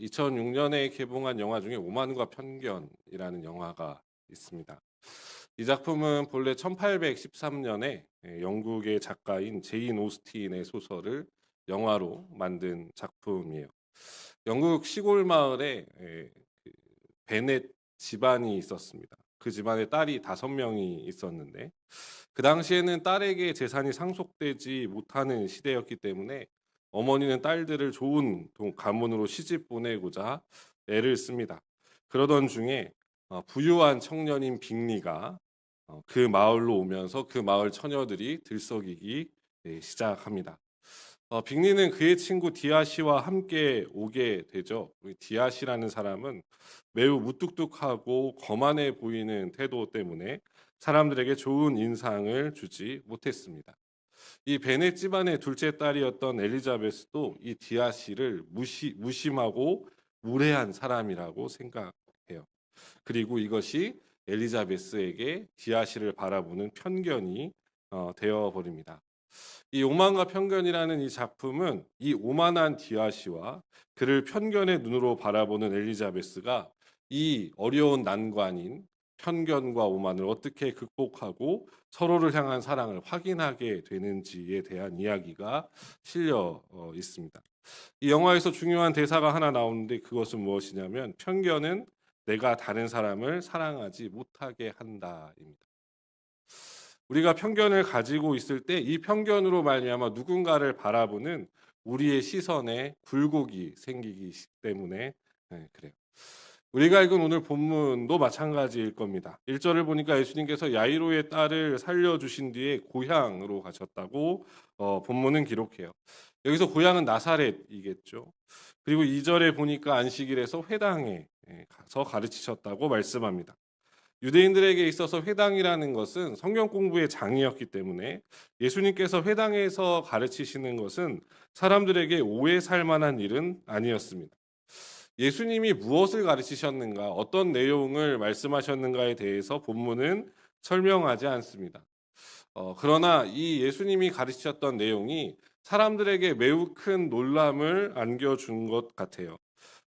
2006년에 개봉한 영화 중에 오만과 편견이라는 영화가 있습니다. 이 작품은 본래 1813년에 예, 영국의 작가인 제인 오스틴의 소설을 영화로 만든 작품이에요. 영국 시골 마을에 예, 그 베넷 집안이 있었습니다. 그 집안에 딸이 다섯 명이 있었는데 그 당시에는 딸에게 재산이 상속되지 못하는 시대였기 때문에 어머니는 딸들을 좋은 동- 가문으로 시집 보내고자 애를 씁니다. 그러던 중에 어, 부유한 청년인 빅리가 어, 그 마을로 오면서 그 마을 처녀들이 들썩이기 예, 시작합니다. 어, 빅리는 그의 친구 디아시와 함께 오게 되죠. 이 디아시라는 사람은 매우 무뚝뚝하고 거만해 보이는 태도 때문에 사람들에게 좋은 인상을 주지 못했습니다. 이 베넷 집안의 둘째 딸이었던 엘리자베스도 이 디아시를 무시, 무심하고 무례한 사람이라고 생각해요. 그리고 이것이 엘리자베스에게 디아시를 바라보는 편견이 어, 되어 버립니다. 이 오만과 편견이라는 이 작품은 이 오만한 디아시와 그를 편견의 눈으로 바라보는 엘리자베스가 이 어려운 난관인 편견과 오만을 어떻게 극복하고 서로를 향한 사랑을 확인하게 되는지에 대한 이야기가 실려 어, 있습니다. 이 영화에서 중요한 대사가 하나 나오는데 그것은 무엇이냐면 편견은 내가 다른 사람을 사랑하지 못하게 한다입니다. 우리가 편견을 가지고 있을 때 이 편견으로 말미암아 누군가를 바라보는 우리의 시선에 굴곡이 생기기 때문에 네, 그래요. 우리가 읽은 오늘 본문도 마찬가지일 겁니다. 1절을 보니까 예수님께서 야이로의 딸을 살려주신 뒤에 고향으로 가셨다고 어, 본문은 기록해요. 여기서 고향은 나사렛이겠죠. 그리고 2절에 보니까 안식일에서 회당에 예, 가서 가르치셨다고 말씀합니다. 유대인들에게 있어서 회당이라는 것은 성경 공부의 장이었기 때문에 예수님께서 회당에서 가르치시는 것은 사람들에게 오해 살 만한 일은 아니었습니다. 예수님이 무엇을 가르치셨는가, 어떤 내용을 말씀하셨는가에 대해서 본문은 설명하지 않습니다. 어, 그러나 이 예수님이 가르치셨던 내용이 사람들에게 매우 큰 놀람을 안겨준 것 같아요.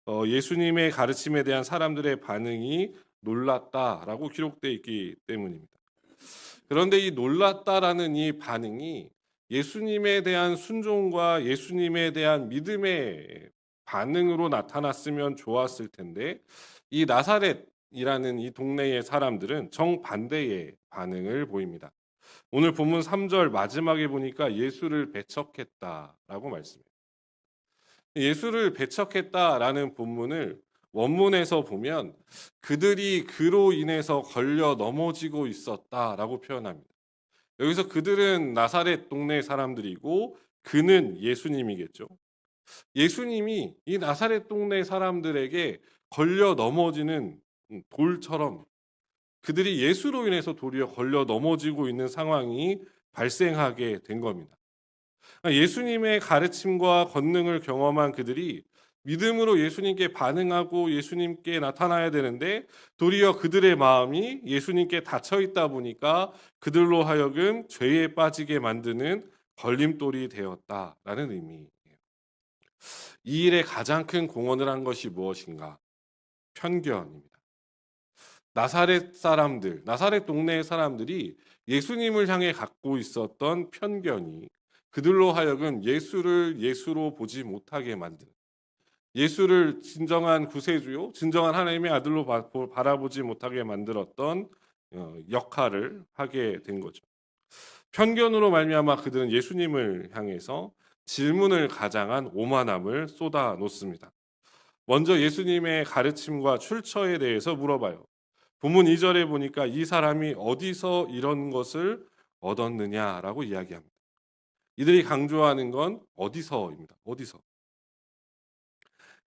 어, 예수님의 가르침에 대한 사람들의 반응이 놀랐다라고 기록되어 있기 때문입니다. 그런데 이 놀랐다라는 이 반응이 예수님에 대한 순종과 예수님에 대한 믿음의 반응으로 나타났으면 좋았을 텐데 이 나사렛이라는 이 동네의 사람들은 정반대의 반응을 보입니다. 오늘 본문 3절 마지막에 보니까 예수를 배척했다라고 말씀해요. 예수를 배척했다라는 본문을 원문에서 보면 그들이 그로 인해서 걸려 넘어지고 있었다라고 표현합니다. 여기서 그들은 나사렛 동네 사람들이고 그는 예수님이겠죠. 예수님이 이 나사렛 동네 사람들에게 걸려 넘어지는 돌처럼 그들이 예수로 인해서 도리어 걸려 넘어지고 있는 상황이 발생하게 된 겁니다. 예수님의 가르침과 권능을 경험한 그들이 믿음으로 예수님께 반응하고 예수님께 나타나야 되는데 도리어 그들의 마음이 예수님께 닫혀 있다 보니까 그들로 하여금 죄에 빠지게 만드는 걸림돌이 되었다라는 의미예요. 이 일에 가장 큰 공헌을 한 것이 무엇인가? 편견입니다. 나사렛 사람들, 나사렛 동네의 사람들이 예수님을 향해 갖고 있었던 편견이 그들로 하여금 예수를 예수로 보지 못하게 만드는 예수를 진정한 구세주요, 진정한 하나님의 아들로 바, 바라보지 못하게 만들었던 어, 역할을 하게 된 거죠. 편견으로 말미암아 그들은 예수님을 향해서 질문을 가장한 오만함을 쏟아 놓습니다. 먼저 예수님의 가르침과 출처에 대해서 물어봐요. 본문 2절에 보니까 이 사람이 어디서 이런 것을 얻었느냐라고 이야기합니다. 이들이 강조하는 건 어디서입니다. 어디서?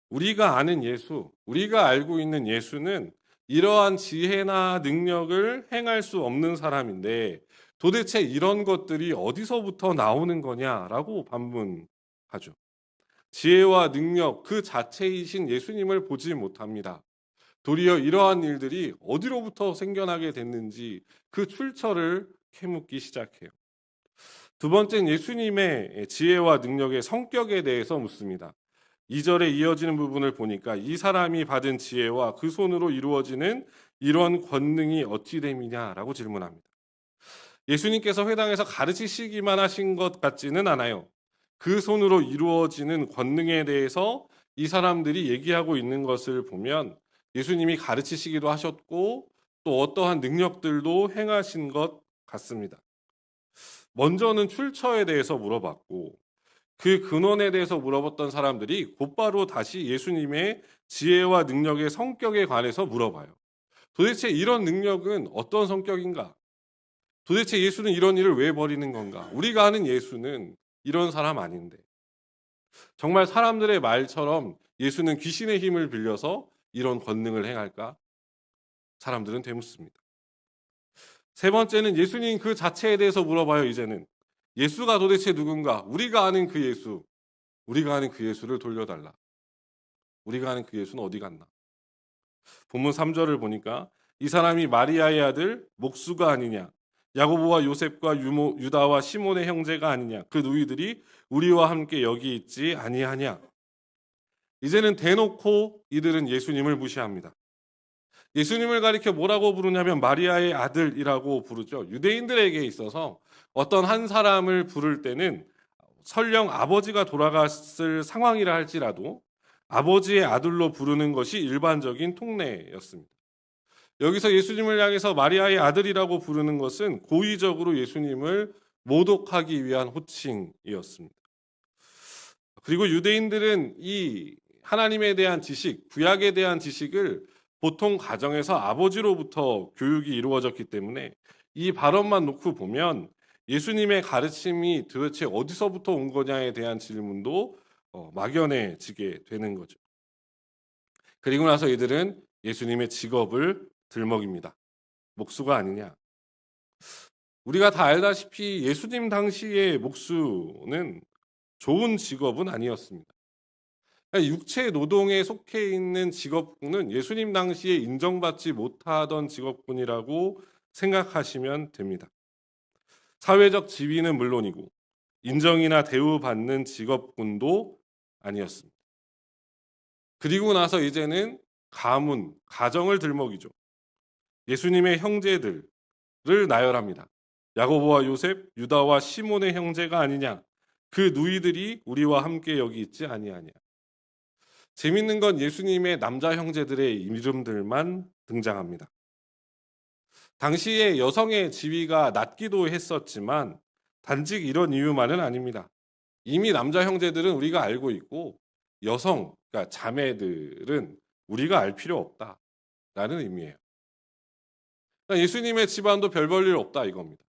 우리가 아는 예수, 우리가 알고 있는 예수는 이러한 지혜나 능력을 행할 수 없는 사람인데 도대체 이런 것들이 어디서부터 나오는 거냐라고 반문하죠. 지혜와 능력 그 자체이신 예수님을 보지 못합니다. 도리어 이러한 일들이 어디로부터 생겨나게 됐는지 그 출처를 캐묻기 시작해요. 두 번째는 예수님의 지혜와 능력의 성격에 대해서 묻습니다. 2절에 이어지는 부분을 보니까 이 사람이 받은 지혜와 그 손으로 이루어지는 이런 권능이 어찌 됨이냐라고 질문합니다. 예수님께서 회당에서 가르치시기만 하신 것 같지는 않아요. 그 손으로 이루어지는 권능에 대해서 이 사람들이 얘기하고 있는 것을 보면 예수님이 가르치시기도 하셨고 또 어떠한 능력들도 행하신 것 같습니다. 먼저는 출처에 대해서 물어봤고 그 근원에 대해서 물어봤던 사람들이 곧바로 다시 예수님의 지혜와 능력의 성격에 관해서 물어봐요. 도대체 이런 능력은 어떤 성격인가? 도대체 예수는 이런 일을 왜 벌이는 건가? 우리가 아는 예수는 이런 사람 아닌데. 정말 사람들의 말처럼 예수는 귀신의 힘을 빌려서 이런 권능을 행할까? 사람들은 되묻습니다. 세 번째는 예수님 그 자체에 대해서 물어봐요, 이제는. 예수가 도대체 누군가? 우리가 아는 그 예수, 우리가 아는 그 예수를 돌려달라. 우리가 아는 그 예수는 어디 갔나? 본문 3절을 보니까 이 사람이 마리아의 아들 목수가 아니냐? 야고보와 요셉과 유모, 유다와 시몬의 형제가 아니냐? 그 누이들이 우리와 함께 여기 있지 아니하냐? 이제는 대놓고 이들은 예수님을 무시합니다. 예수님을 가리켜 뭐라고 부르냐면 마리아의 아들이라고 부르죠. 유대인들에게 있어서 어떤 한 사람을 부를 때는 설령 아버지가 돌아갔을 상황이라 할지라도 아버지의 아들로 부르는 것이 일반적인 통례였습니다. 여기서 예수님을 향해서 마리아의 아들이라고 부르는 것은 고의적으로 예수님을 모독하기 위한 호칭이었습니다. 그리고 유대인들은 이 하나님에 대한 지식, 구약에 대한 지식을 보통 가정에서 아버지로부터 교육이 이루어졌기 때문에 이 발언만 놓고 보면 예수님의 가르침이 도대체 어디서부터 온 거냐에 대한 질문도 어, 막연해지게 되는 거죠. 그리고 나서 이들은 예수님의 직업을 들먹입니다. 목수가 아니냐. 우리가 다 알다시피 예수님 당시의 목수는 좋은 직업은 아니었습니다. 그러니까 육체 노동에 속해 있는 직업군은 예수님 당시에 인정받지 못하던 직업군이라고 생각하시면 됩니다. 사회적 지위는 물론이고 인정이나 대우받는 직업군도 아니었습니다. 그리고 나서 이제는 가문, 가정을 들먹이죠. 예수님의 형제들을 나열합니다. 야고보와 요셉, 유다와 시몬의 형제가 아니냐. 그 누이들이 우리와 함께 여기 있지 아니하냐. 재밌는 건 예수님의 남자 형제들의 이름들만 등장합니다. 당시에 여성의 지위가 낮기도 했었지만 단지 이런 이유만은 아닙니다. 이미 남자 형제들은 우리가 알고 있고 여성, 그러니까 자매들은 우리가 알 필요 없다 라는 의미예요. 그러니까 예수님의 집안도 별 볼 일 없다 이겁니다.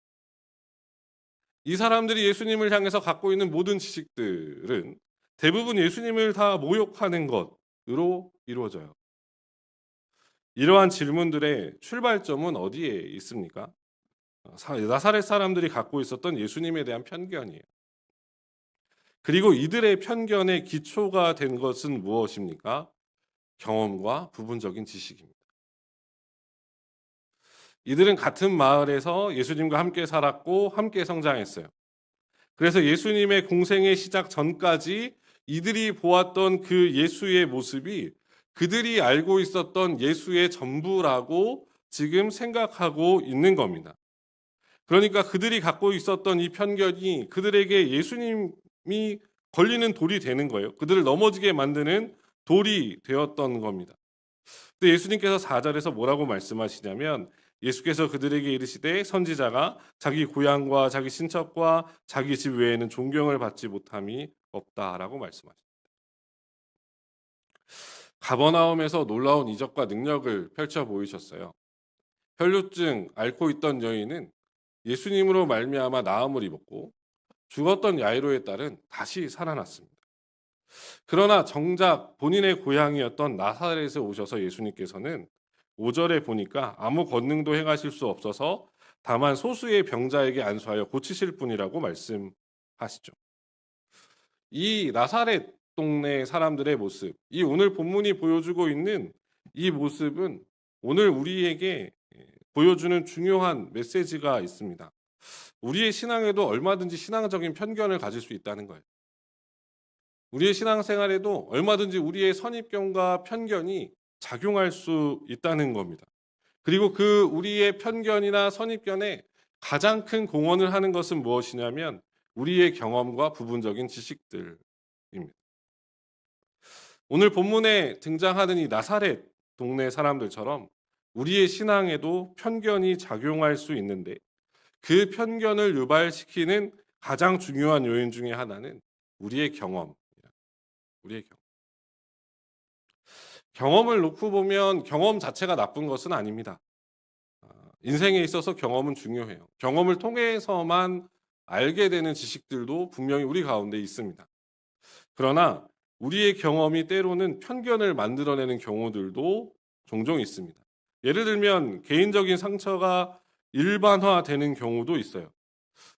이 사람들이 예수님을 향해서 갖고 있는 모든 지식들은 대부분 예수님을 다 모욕하는 것으로 이루어져요. 이러한 질문들의 출발점은 어디에 있습니까? 나사렛 사람들이 갖고 있었던 예수님에 대한 편견이에요. 그리고 이들의 편견의 기초가 된 것은 무엇입니까? 경험과 부분적인 지식입니다. 이들은 같은 마을에서 예수님과 함께 살았고 함께 성장했어요. 그래서 예수님의 공생의 시작 전까지 이들이 보았던 그 예수의 모습이 그들이 알고 있었던 예수의 전부라고 지금 생각하고 있는 겁니다. 그러니까 그들이 갖고 있었던 이 편견이 그들에게 예수님이 걸리는 돌이 되는 거예요. 그들을 넘어지게 만드는 돌이 되었던 겁니다. 근데 예수님께서 4절에서 뭐라고 말씀하시냐면 예수께서 그들에게 이르시되 선지자가 자기 고향과 자기 친척과 자기 집 외에는 존경을 받지 못함이 없다라고 말씀하십니다. 가버나움에서 놀라운 이적과 능력을 펼쳐 보이셨어요. 혈루증 앓고 있던 여인은 예수님으로 말미암아 나음을 입었고 죽었던 야이로의 딸은 다시 살아났습니다. 그러나 정작 본인의 고향이었던 나사렛에 오셔서 예수님께서는 5절에 보니까 아무 권능도 행하실 수 없어서 다만 소수의 병자에게 안수하여 고치실 뿐이라고 말씀하시죠. 이 나사렛 동네 사람들의 모습, 이 오늘 본문이 보여주고 있는 이 모습은 오늘 우리에게 보여주는 중요한 메시지가 있습니다. 우리의 신앙에도 얼마든지 신앙적인 편견을 가질 수 있다는 거예요. 우리의 신앙생활에도 얼마든지 우리의 선입견과 편견이 작용할 수 있다는 겁니다. 그리고 그 우리의 편견이나 선입견에 가장 큰 공헌을 하는 것은 무엇이냐면 우리의 경험과 부분적인 지식들입니다. 오늘 본문에 등장하는 이 나사렛 동네 사람들처럼 우리의 신앙에도 편견이 작용할 수 있는데 그 편견을 유발시키는 가장 중요한 요인 중에 하나는 우리의 경험. 우리의 경험. 경험을 놓고 보면 경험 자체가 나쁜 것은 아닙니다. 아, 인생에 있어서 경험은 중요해요. 경험을 통해서만 알게 되는 지식들도 분명히 우리 가운데 있습니다. 그러나 우리의 경험이 때로는 편견을 만들어내는 경우들도 종종 있습니다. 예를 들면 개인적인 상처가 일반화되는 경우도 있어요.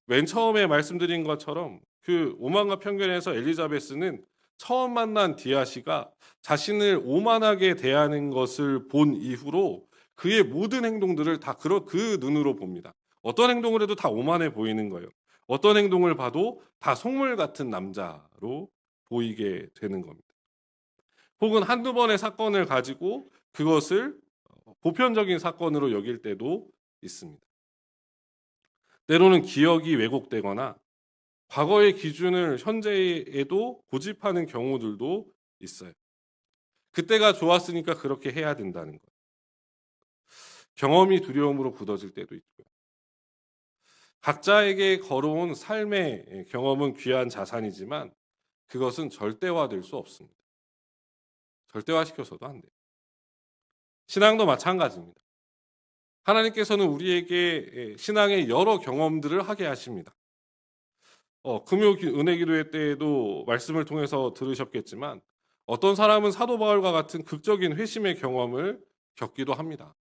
맨 처음에 말씀드린 것처럼 그 오만과 편견에서 엘리자베스는 처음 만난 디아시가 자신을 오만하게 대하는 것을 본 이후로 그의 모든 행동들을 다 그 눈으로 봅니다. 어떤 행동을 해도 다 오만해 보이는 거예요. 어떤 행동을 봐도 다 속물 같은 남자로 보이게 되는 겁니다. 혹은 한두 번의 사건을 가지고 그것을 보편적인 사건으로 여길 때도 있습니다. 때로는 기억이 왜곡되거나 과거의 기준을 현재에도 고집하는 경우들도 있어요. 그때가 좋았으니까 그렇게 해야 된다는 거예요. 경험이 두려움으로 굳어질 때도 있고요. 각자에게 걸어온 삶의 경험은 귀한 자산이지만 그것은 절대화될 수 없습니다. 절대화시켜서도 안 돼요. 신앙도 마찬가지입니다. 하나님께서는 우리에게 신앙의 여러 경험들을 하게 하십니다. 어, 금요 은혜 기도회 때에도 말씀을 통해서 들으셨겠지만 어떤 사람은 사도 바울과 같은 극적인 회심의 경험을 겪기도 합니다.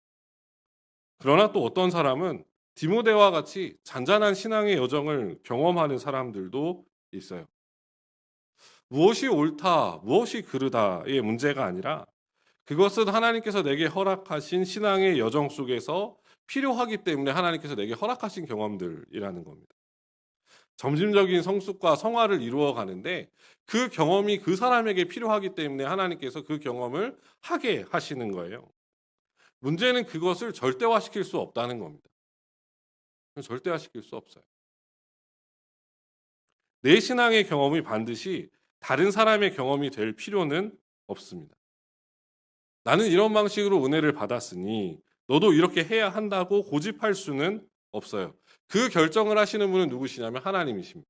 그러나 또 어떤 사람은 디모데와 같이 잔잔한 신앙의 여정을 경험하는 사람들도 있어요. 무엇이 옳다, 무엇이 그르다의 문제가 아니라 그것은 하나님께서 내게 허락하신 신앙의 여정 속에서 필요하기 때문에 하나님께서 내게 허락하신 경험들이라는 겁니다. 점진적인 성숙과 성화를 이루어 가는데 그 경험이 그 사람에게 필요하기 때문에 하나님께서 그 경험을 하게 하시는 거예요. 문제는 그것을 절대화시킬 수 없다는 겁니다. 절대화시킬 수 없어요. 내 신앙의 경험이 반드시 다른 사람의 경험이 될 필요는 없습니다. 나는 이런 방식으로 은혜를 받았으니 너도 이렇게 해야 한다고 고집할 수는 없어요. 그 결정을 하시는 분은 누구시냐면 하나님이십니다.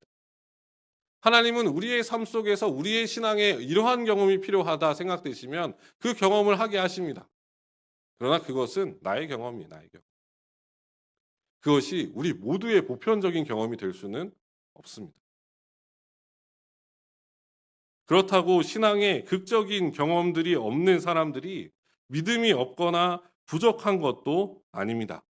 하나님은 우리의 삶 속에서 우리의 신앙에 이러한 경험이 필요하다 생각되시면 그 경험을 하게 하십니다. 그러나 그것은 나의 경험이 나의 경험. 그것이 우리 모두의 보편적인 경험이 될 수는 없습니다. 그렇다고 신앙에 극적인 경험들이 없는 사람들이 믿음이 없거나 부족한 것도 아닙니다.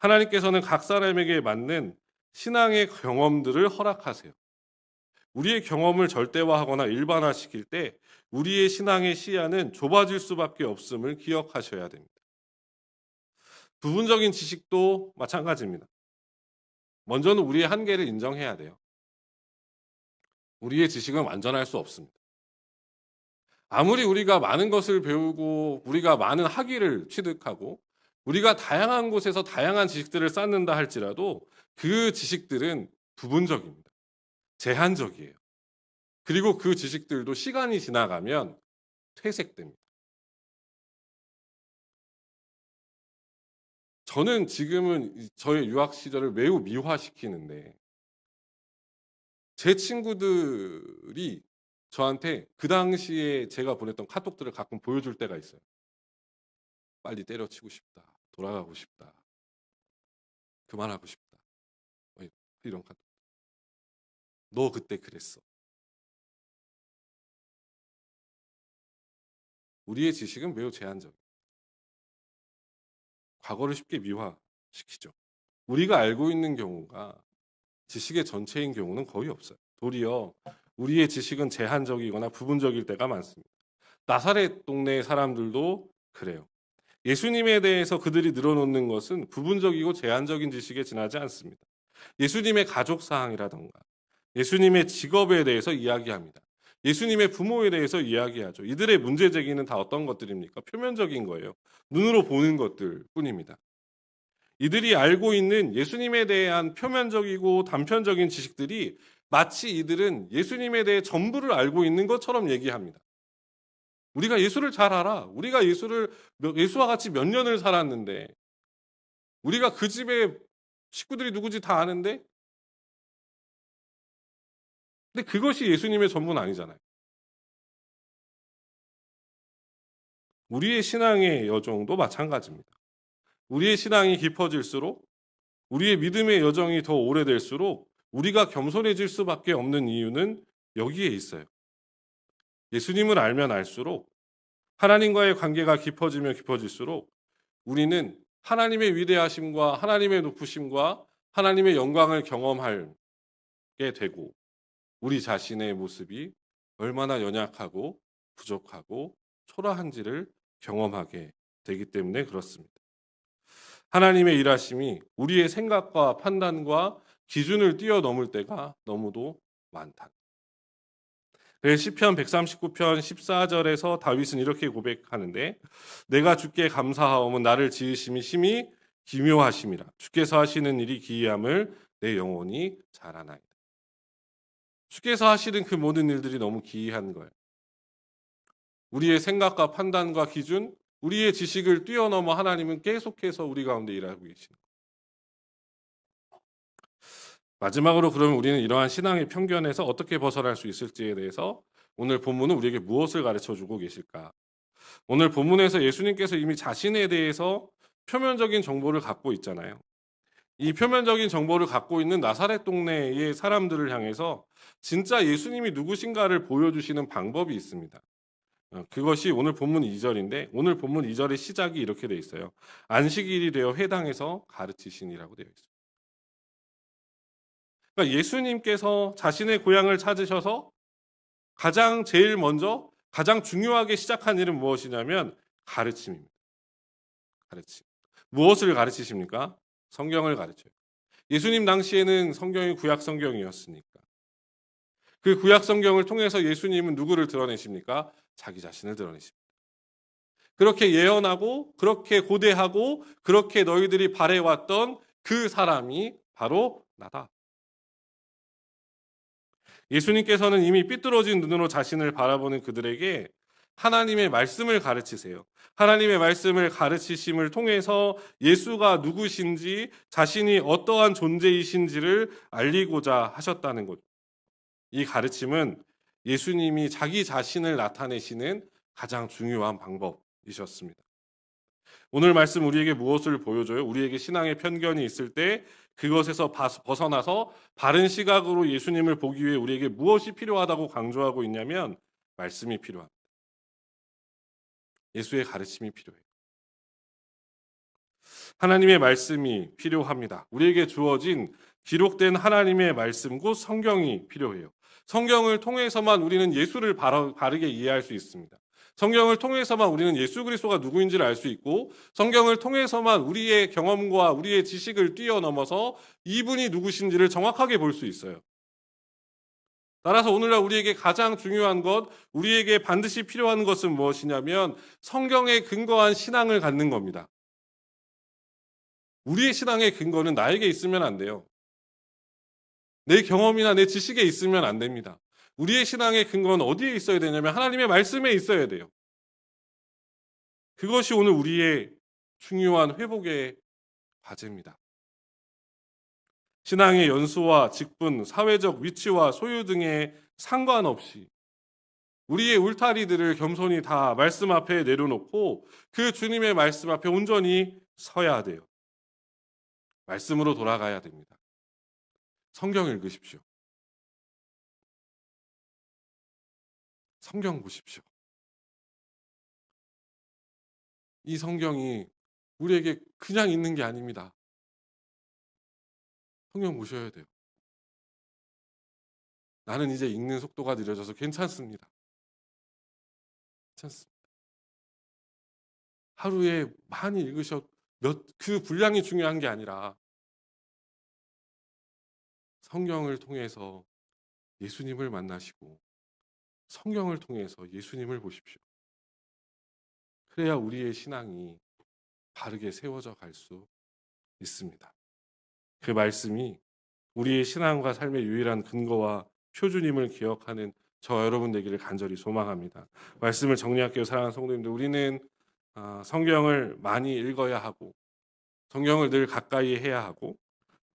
하나님께서는 각 사람에게 맞는 신앙의 경험들을 허락하세요. 우리의 경험을 절대화하거나 일반화시킬 때 우리의 신앙의 시야는 좁아질 수밖에 없음을 기억하셔야 됩니다. 부분적인 지식도 마찬가지입니다. 먼저는 우리의 한계를 인정해야 돼요. 우리의 지식은 완전할 수 없습니다. 아무리 우리가 많은 것을 배우고 우리가 많은 학위를 취득하고 우리가 다양한 곳에서 다양한 지식들을 쌓는다 할지라도 그 지식들은 부분적입니다. 제한적이에요. 그리고 그 지식들도 시간이 지나가면 퇴색됩니다. 저는 지금은 저의 유학 시절을 매우 미화시키는데 제 친구들이 저한테 그 당시에 제가 보냈던 카톡들을 가끔 보여줄 때가 있어요. 빨리 때려치고 싶다. 돌아가고 싶다. 그만하고 싶다. 뭐 이런 카톡. 너 그때 그랬어. 우리의 지식은 매우 제한적. 과거를 쉽게 미화시키죠. 우리가 알고 있는 경우가 지식의 전체인 경우는 거의 없어요. 도리어 우리의 지식은 제한적이거나 부분적일 때가 많습니다. 나사렛 동네 사람들도 그래요. 예수님에 대해서 그들이 늘어놓는 것은 부분적이고 제한적인 지식에 지나지 않습니다. 예수님의 가족 사항이라던가 예수님의 직업에 대해서 이야기합니다. 예수님의 부모에 대해서 이야기하죠. 이들의 문제 제기는 다 어떤 것들입니까? 표면적인 거예요. 눈으로 보는 것들 뿐입니다. 이들이 알고 있는 예수님에 대한 표면적이고 단편적인 지식들이 마치 이들은 예수님에 대해 전부를 알고 있는 것처럼 얘기합니다. 우리가 예수를 잘 알아. 우리가 예수를 예수와 같이 몇 년을 살았는데 우리가 그 집에 식구들이 누구지 다 아는데 근데 그것이 예수님의 전부는 아니잖아요. 우리의 신앙의 여정도 마찬가지입니다. 우리의 신앙이 깊어질수록 우리의 믿음의 여정이 더 오래될수록 우리가 겸손해질 수밖에 없는 이유는 여기에 있어요. 예수님을 알면 알수록 하나님과의 관계가 깊어지면 깊어질수록 우리는 하나님의 위대하심과 하나님의 높으심과 하나님의 영광을 경험하게 되고 우리 자신의 모습이 얼마나 연약하고 부족하고 초라한지를 경험하게 되기 때문에 그렇습니다. 하나님의 일하심이 우리의 생각과 판단과 기준을 뛰어넘을 때가 너무도 많다. 그래서 시편 139편 14절에서 다윗은 이렇게 고백하는데 내가 주께 감사하오면 나를 지으심이 심히 기묘하심이라 주께서 하시는 일이 기이함을 내 영혼이 잘 아나이다. 주께서 하시는 그 모든 일들이 너무 기이한 거예요. 우리의 생각과 판단과 기준, 우리의 지식을 뛰어넘어 하나님은 계속해서 우리 가운데 일하고 계시는 거예요. 마지막으로 그러면 우리는 이러한 신앙의 편견에서 어떻게 벗어날 수 있을지에 대해서 오늘 본문은 우리에게 무엇을 가르쳐 주고 계실까? 오늘 본문에서 예수님께서 이미 자신에 대해서 표면적인 정보를 갖고 있잖아요. 이 표면적인 정보를 갖고 있는 나사렛 동네의 사람들을 향해서 진짜 예수님이 누구신가를 보여주시는 방법이 있습니다. 어, 그것이 오늘 본문 2절인데 오늘 본문 2절의 시작이 이렇게 되어 있어요. 안식일이 되어 회당에서 가르치시니라고 되어 있어요. 그러니까 예수님께서 자신의 고향을 찾으셔서 가장 제일 먼저 가장 중요하게 시작한 일은 무엇이냐면 가르침입니다. 가르침. 무엇을 가르치십니까? 성경을 가르쳐요. 예수님 당시에는 성경이 구약 성경이었으니까. 그 구약 성경을 통해서 예수님은 누구를 드러내십니까? 자기 자신을 드러내십니다. 그렇게 예언하고 그렇게 고대하고 그렇게 너희들이 바래왔던 그 사람이 바로 나다. 예수님께서는 이미 삐뚤어진 눈으로 자신을 바라보는 그들에게 하나님의 말씀을 가르치세요. 하나님의 말씀을 가르치심을 통해서 예수가 누구신지 자신이 어떠한 존재이신지를 알리고자 하셨다는 것. 이 가르침은 예수님이 자기 자신을 나타내시는 가장 중요한 방법이셨습니다. 오늘 말씀 우리에게 무엇을 보여줘요? 우리에게 신앙의 편견이 있을 때 그것에서 벗어나서 바른 시각으로 예수님을 보기 위해 우리에게 무엇이 필요하다고 강조하고 있냐면 말씀이 필요합니다. 예수의 가르침이 필요해요. 하나님의 말씀이 필요합니다. 우리에게 주어진 기록된 하나님의 말씀 곧 성경이 필요해요. 성경을 통해서만 우리는 예수를 바르게 이해할 수 있습니다. 성경을 통해서만 우리는 예수 그리스도가 누구인지를 알 수 있고 성경을 통해서만 우리의 경험과 우리의 지식을 뛰어넘어서 이분이 누구신지를 정확하게 볼 수 있어요. 따라서 오늘날 우리에게 가장 중요한 것, 우리에게 반드시 필요한 것은 무엇이냐면 성경에 근거한 신앙을 갖는 겁니다. 우리의 신앙의 근거는 나에게 있으면 안 돼요. 내 경험이나 내 지식에 있으면 안 됩니다. 우리의 신앙의 근거는 어디에 있어야 되냐면 하나님의 말씀에 있어야 돼요. 그것이 오늘 우리의 중요한 회복의 과제입니다. 신앙의 연수와 직분, 사회적 위치와 소유 등에 상관없이 우리의 울타리들을 겸손히 다 말씀 앞에 내려놓고 그 주님의 말씀 앞에 온전히 서야 돼요. 말씀으로 돌아가야 됩니다. 성경 읽으십시오. 성경 보십시오. 이 성경이 우리에게 그냥 있는 게 아닙니다. 성경 보셔야 돼요. 나는 이제 읽는 속도가 느려져서 괜찮습니다. 괜찮습니다. 하루에 많이 읽으셔 몇 그 분량이 중요한 게 아니라 성경을 통해서 예수님을 만나시고 성경을 통해서 예수님을 보십시오. 그래야 우리의 신앙이 바르게 세워져 갈 수 있습니다. 그 말씀이 우리의 신앙과 삶의 유일한 근거와 표준임을 기억하는 저 여러분 되기를 간절히 소망합니다. 말씀을 정리할게요, 사랑하는 성도님들. 우리는 아, 성경을 많이 읽어야 하고 성경을 늘 가까이 해야 하고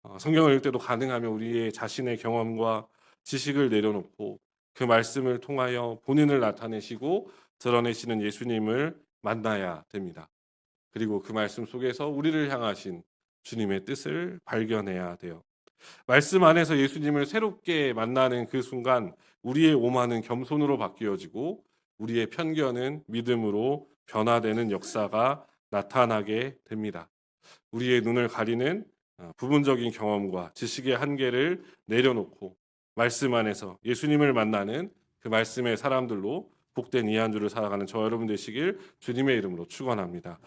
어, 성경을 읽을 때도 가능하면 우리의 자신의 경험과 지식을 내려놓고 그 말씀을 통하여 본인을 나타내시고 드러내시는 예수님을 만나야 됩니다. 그리고 그 말씀 속에서 우리를 향하신 주님의 뜻을 발견해야 돼요. 말씀 안에서 예수님을 새롭게 만나는 그 순간 우리의 오만은 겸손으로 바뀌어지고 우리의 편견은 믿음으로 변화되는 역사가 나타나게 됩니다. 우리의 눈을 가리는 어, 부분적인 경험과 지식의 한계를 내려놓고 말씀 안에서 예수님을 만나는 그 말씀의 사람들로 복된 이 한 주를 살아가는 저 여러분 되시길 주님의 이름으로 축원합니다.